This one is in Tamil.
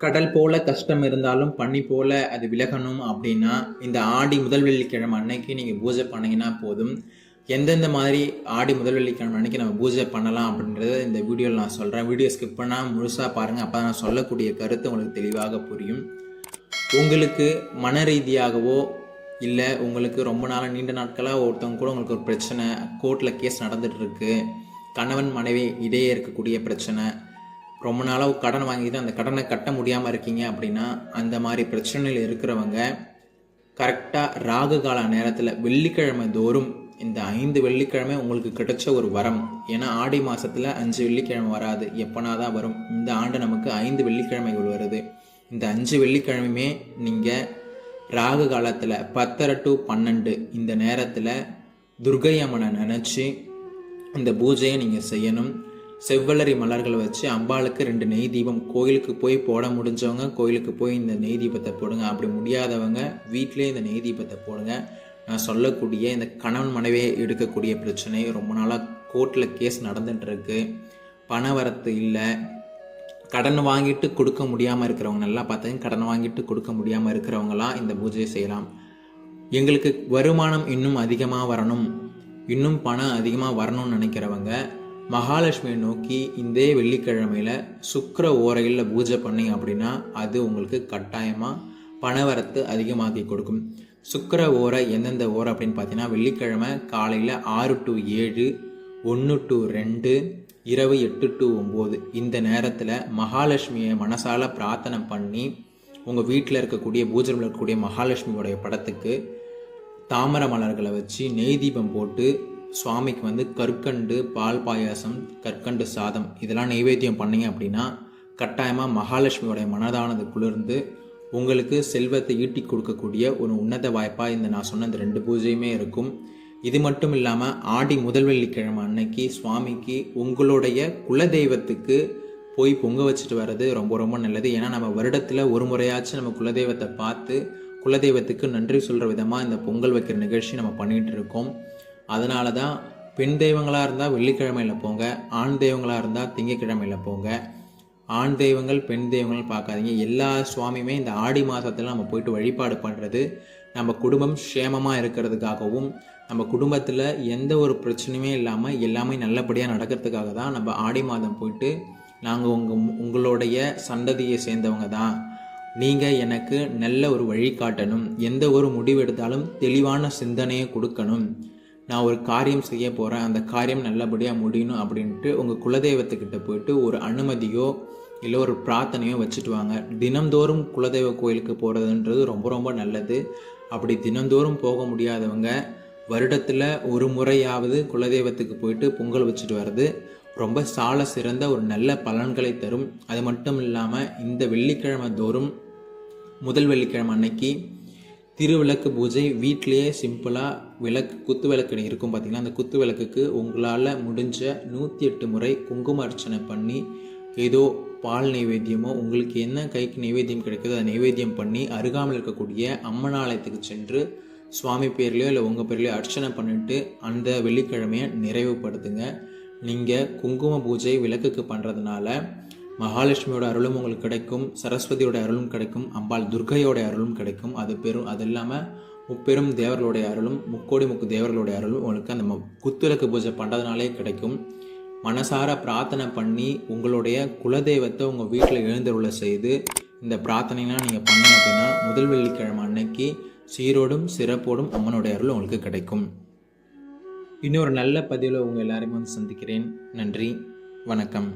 கடல் போல கஷ்டம் இருந்தாலும் பண்ணி போல அது விலகணும் அப்படின்னா இந்த ஆடி முதல் வெள்ளிக்கிழமை அன்னைக்கு நீங்கள் பூஜை பண்ணீங்கன்னா போதும். எந்தெந்த மாதிரி ஆடி முதல் வெள்ளிக்கிழமை அன்னைக்கு நம்ம பூஜை பண்ணலாம் அப்படின்றத இந்த வீடியோவில் நான் சொல்கிறேன் வீடியோ ஸ்கிப் பண்ணால் முழுசாக பாருங்கள் அப்போ நான் சொல்லக்கூடிய கருத்து உங்களுக்கு தெளிவாக புரியும். உங்களுக்கு மன ரீதியாகவோ இல்லை உங்களுக்கு ரொம்ப நாளாக நீண்ட நாட்களாக ஒருத்தவங்க கூட உங்களுக்கு ஒரு பிரச்சனை கோர்ட்டில் கேஸ் நடந்துகிட்ருக்கு கணவன் மனைவி இடையே இருக்கக்கூடிய பிரச்சனை ரொம்ப நாளாக கடன் வாங்கிட்டு அந்த கடனை கட்ட முடியாமல் இருக்கீங்க அப்படின்னா அந்த மாதிரி பிரச்சனையில் இருக்கிறவங்க கரெக்டாக ராகு கால நேரத்தில் வெள்ளிக்கிழமை தோறும் இந்த ஐந்து வெள்ளிக்கிழமை உங்களுக்கு கிடைச்ச ஒரு வரம். ஏன்னா ஆடி மாதத்தில் அஞ்சு வெள்ளிக்கிழமை வராது. எப்போனா தான் வரும்? இந்த ஆண்டு நமக்கு ஐந்து வெள்ளிக்கிழமைகள் வருது. இந்த அஞ்சு வெள்ளிக்கிழமையுமே நீங்கள் ராகு காலத்தில் பத்தரை டு பன்னெண்டு இந்த நேரத்தில் துர்கை அம்மனை நினச்சி இந்த பூஜையை நீங்கள் செய்யணும். செவ்வலரி மலர்களை வச்சு அம்பாளுக்கு ரெண்டு நெய் தீபம். கோயிலுக்கு போய் போட முடிஞ்சவங்க கோயிலுக்கு போய் இந்த நெய் தீபத்தை போடுங்க. அப்படி முடியாதவங்க வீட்டிலே இந்த நெய் தீபத்தை போடுங்க. நான் சொல்லக்கூடிய இந்த கணவன் மனைவியை எடுக்கக்கூடிய பிரச்சனை ரொம்ப நாளாக கோர்ட்டில் கேஸ் நடந்துகிட்ருக்கு இருக்கு பண வரத்து இல்லை. கடன் வாங்கிட்டு கொடுக்க முடியாமல் இருக்கிறவங்க நல்லா பார்த்தீங்க கடன் வாங்கிட்டு கொடுக்க முடியாமல் இருக்கிறவங்களாம் இந்த பூஜையை செய்யலாம். எங்களுக்கு வருமானம் இன்னும் அதிகமாக வரணும். இன்னும் பணம் அதிகமாக வரணும்னு நினைக்கிறவங்க மகாலட்சுமியை நோக்கி இந்த வெள்ளிக்கிழமையில் சுக்கர ஓரையில் பூஜை பண்ணீங்க அப்படின்னா அது உங்களுக்கு கட்டாயமாக பணவரத்து அதிகமாக்கி கொடுக்கும். சுக்கர ஓரை எந்தெந்த ஓரை அப்படின்னு பார்த்தீங்கன்னா வெள்ளிக்கிழமை காலையில் ஆறு டு ஏழு ஒன்று டு ரெண்டு இரவு எட்டு டு ஒம்பது. இந்த நேரத்தில் மகாலட்சுமியை மனசால் பிரார்த்தனை பண்ணி உங்கள் வீட்டில் இருக்கக்கூடிய பூஜையில் இருக்கக்கூடிய மகாலட்சுமியோடைய படத்துக்கு தாமரை மலர்களை வச்சு நெய் தீபம் போட்டு சுவாமிக்கு வந்து கற்கண்டு பால் பாயாசம் கற்கண்டு சாதம் இதெல்லாம் நைவேத்தியம் பண்ணீங்க அப்படின்னா கட்டாயமாக மகாலட்சுமியோடைய மனதானது குளிர்ந்து உங்களுக்கு செல்வத்தை ஈட்டி கொடுக்கக்கூடிய ஒரு உன்னத வாய்ப்பாக இந்த நான் சொன்ன இந்த ரெண்டு பூஜையுமே இருக்கும். இது மட்டும் இல்லாமல் ஆடி முதல் வெள்ளிக்கிழமை அன்னைக்கு சுவாமிக்கு உங்களுடைய குலதெய்வத்துக்கு போய் பொங்க வச்சுட்டு வர்றது ரொம்ப ரொம்ப நல்லது. ஏன்னா நம்ம வருடத்தில் ஒரு முறையாச்சும் நம்ம குலதெய்வத்தை பார்த்து குலதெய்வத்துக்கு நன்றி சொல்கிற விதமாக இந்த பொங்கல் வைக்கிற நிகழ்ச்சி நம்ம பண்ணிகிட்டு இருக்கோம். அதனால தான் பெண் தெய்வங்களாக இருந்தால் வெள்ளிக்கிழமையில் போங்க ஆண் தெய்வங்களாக இருந்தால் திங்கக்கிழமையில் போங்க. ஆண் தெய்வங்கள் பெண் தெய்வங்கள் பார்க்காதீங்க. எல்லா சுவாமியுமே இந்த ஆடி மாதத்தில் நம்ம போயிட்டு வழிபாடு பண்ணுறது நம்ம குடும்பம் க்ஷேமமாக இருக்கிறதுக்காகவும் நம்ம குடும்பத்தில் எந்த ஒரு பிரச்சனையுமே இல்லாமல் எல்லாமே நல்லபடியாக நடக்கிறதுக்காக தான் நம்ம ஆடி மாதம் போயிட்டு நாங்கள் உங்கள் உங்களுடைய சந்ததியை சேர்ந்தவங்க தான். நீங்கள் எனக்கு நல்ல ஒரு வழிகாட்டணும். எந்த ஒரு முடிவு எடுத்தாலும் தெளிவான சிந்தனையை கொடுக்கணும். நான் ஒரு காரியம் செய்ய போகிறேன் அந்த காரியம் நல்லபடியாக முடியணும் அப்படின்ட்டு உங்கள் குலதெய்வத்துக்கிட்ட போயிட்டு ஒரு அனுமதியோ இல்லை ஒரு பிரார்த்தனையோ வச்சுட்டு வாங்க. தினம்தோறும் குலதெய்வ கோயிலுக்கு போகிறதுன்றது ரொம்ப ரொம்ப நல்லது. அப்படி தினந்தோறும் போக முடியாதவங்க வருடத்தில் ஒரு முறையாவது குலதெய்வத்துக்கு போயிட்டு பொங்கல் வச்சுட்டு வர்றது ரொம்ப சால சிறந்த ஒரு நல்ல பலன்களை தரும். அது மட்டும் இல்லாமல் இந்த வெள்ளிக்கிழமை தோறும் முதல் வெள்ளிக்கிழமை அன்னைக்கு திருவிளக்கு பூஜை வீட்டிலேயே சிம்பிளாக விளக்கு குத்து விளக்கு இருக்கும் பார்த்தீங்கன்னா அந்த குத்து விளக்குக்கு உங்களால் முடிஞ்ச நூற்றி எட்டு முறை குங்கும அர்ச்சனை பண்ணி ஏதோ பால் நைவேத்தியமோ உங்களுக்கு என்ன கைக்கு நைவேத்தியம் கிடைக்குதோ அதை நைவேத்தியம் பண்ணி அருகாமல் இருக்கக்கூடிய அம்மன் ஆலயத்துக்கு சென்று சுவாமி பேர்லையோ இல்லை உங்கள் பேர்லையோ அர்ச்சனை பண்ணிட்டு அந்த வெள்ளிக்கிழமையை நிறைவுபடுத்துங்க. நீங்கள் குங்கும பூஜை விளக்குக்கு பண்ணுறதுனால மகாலட்சுமியோட அருளும் உங்களுக்கு கிடைக்கும் சரஸ்வதியோட அருளும் கிடைக்கும் அம்பாள் துர்கையோட அருளும் கிடைக்கும். அது பெரும் அது இல்லாமல் முப்பெரும் தேவர்களுடைய அருளும் முக்கோடி முக்கு தேவர்களுடைய அருளும் உங்களுக்கு அந்த குத்துலக்கு குத்துவிளக்கு பூஜை பண்ணுறதுனாலே கிடைக்கும். மனசார பிரார்த்தனை பண்ணி உங்களுடைய குலதெய்வத்தை உங்கள் வீட்டில் எழுந்தருளை செய்து இந்த பிரார்த்தனைலாம் நீங்கள் பண்ணீங்க அப்படின்னா முதல் வெள்ளிக்கிழமை அன்னைக்கு சீரோடும் சிறப்போடும் அம்மனுடைய அருள் உங்களுக்கு கிடைக்கும். இன்னொரு நல்ல பதிவில் உங்கள் எல்லாரையும் வந்து சந்திக்கிறேன். நன்றி வணக்கம்.